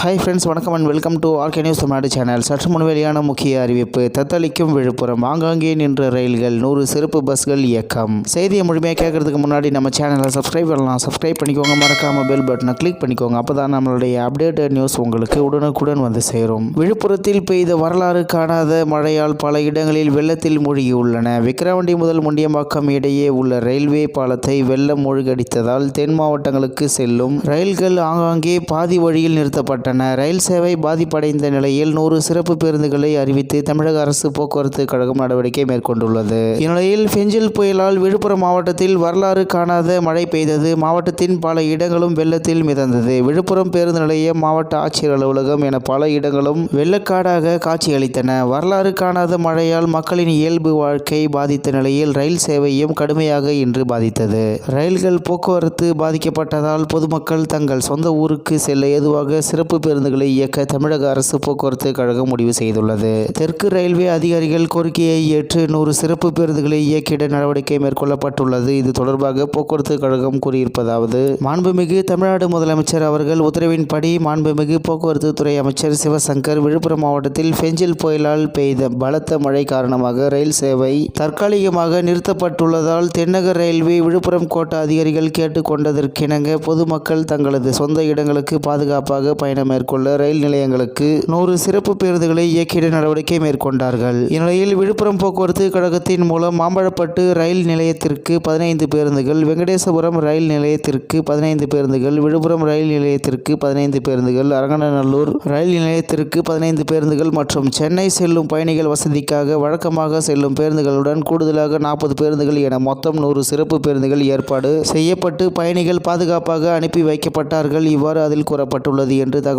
Hi friends வணக்கம் and welcome to RK news Tamil Nadu channel சற்று முன் வெளியான முக்கிய அறிவிப்பு தத்தளிக்கும் விழுப்புரம் ஆங்காங்கே நின்ற ரயில்கள் நூறு சிறப்பு பஸ்கள் இயக்கம். செய்தியை முழுமையாக கேட்கறதுக்கு முன்னாடி நம்ம சேனலை சப்ஸ்கிரைப் பண்ணலாம். சப்ஸ்கிரைப் பண்ணிக்கோங்க மறக்காம பெல் பட்டனை கிளிக் பண்ணிக்கோங்க. அப்போ தான் நம்மளுடைய அப்டேட்டட் நியூஸ் உங்களுக்கு உடனுக்குடன் வந்து சேரும். விழுப்புரத்தில் பெய்த வரலாறு காணாத மழையால் பல இடங்களில் வெள்ளத்தில் மூழ்கியுள்ளன. விக்கிரவாண்டி முதல் முண்டியம்பாக்கம் இடையே உள்ள ரயில்வே பாலத்தை வெள்ளம் மூழ்கடித்ததால் தென் மாவட்டங்களுக்கு செல்லும் ரயில்கள் ஆங்காங்கே பாதி வழியில் நிறுத்தப்பட்ட செய்யப்பட்டன ரயில் சேவை பாதிப்படைந்த நிலையில் நூறு சிறப்பு பேருந்துகளை அறிவித்து தமிழக அரசு போக்குவரத்து கழகம் நடவடிக்கை மேற்கொண்டுள்ளது. இந்நிலையில் பெஞ்சில் புயலால் விழுப்புரம் மாவட்டத்தில் வரலாறு காணாத மழை பெய்தது. மாவட்டத்தின் பல இடங்களும் வெள்ளத்தில் மிதந்தது. விழுப்புரம் பேருந்து நிலையம் மாவட்ட ஆட்சியர் அலுவலகம் என பல இடங்களும் வெள்ளக்காடாக காட்சியளித்தன. வரலாறு காணாத மழையால் மக்களின் இயல்பு வாழ்க்கை பாதித்த நிலையில் ரயில் சேவையும் கடுமையாக இன்று பாதித்தது. ரயில்கள் போக்குவரத்து பாதிக்கப்பட்டதால் பொதுமக்கள் தங்கள் சொந்த ஊருக்கு செல்ல ஏதுவாக சிறப்பு பேருந்துகளை இயக்க தமிழக அரசு போக்குவரத்து கழகம் முடிவு செய்துள்ளது. தெற்கு ரயில்வே அதிகாரிகள் கோரிக்கையை ஏற்று நூறு சிறப்பு பேருந்துகளை இயக்கிட நடவடிக்கை மேற்கொள்ளப்பட்டுள்ளது. இது தொடர்பாக போக்குவரத்து கழகம் கூறியிருப்பதாவது மாண்புமிகு தமிழ்நாடு முதலமைச்சர் அவர்கள் உத்தரவின்படி மாண்புமிகு போக்குவரத்து துறை அமைச்சர் சிவசங்கர் விழுப்புரம் மாவட்டத்தில் பெஞ்சில் புயலால் பெய்த பலத்த மழை காரணமாக ரயில் சேவை தற்காலிகமாக நிறுத்தப்பட்டுள்ளதால் தென்னக ரயில்வே விழுப்புரம் கோட்ட அதிகாரிகள் கேட்டுக்கொண்டதற்கிணங்க பொதுமக்கள் தங்களது சொந்த இடங்களுக்கு பாதுகாப்பாக பயணம் மேற்கொள்ள ரயில் நிலையங்களுக்கு நூறு சிறப்பு பேருந்துகளை இயக்கிட நடவடிக்கை மேற்கொண்டார்கள். இந்நிலையில் விழுப்புரம் போக்குவரத்து கழகத்தின் மூலம் மாம்பழப்பட்டு ரயில் நிலையத்திற்கு பதினைந்து பேருந்துகள் வெங்கடேசபுரம் ரயில் நிலையத்திற்கு பதினைந்து பேருந்துகள் விழுப்புரம் ரயில் நிலையத்திற்கு பதினைந்து பேருந்துகள் அரங்கநல்லூர் ரயில் நிலையத்திற்கு பதினைந்து பேருந்துகள் மற்றும் சென்னை செல்லும் பயணிகள் வசதிக்காக வழக்கமாக செல்லும் பேருந்துகளுடன் கூடுதலாக நாற்பது பேருந்துகள் என மொத்தம் நூறு சிறப்பு பேருந்துகள் ஏற்பாடு செய்யப்பட்டு பயணிகள் பாதுகாப்பாக அனுப்பி வைக்கப்பட்டார்கள். இவ்வாறு அதில் கூறப்பட்டுள்ளது என்று தகவல்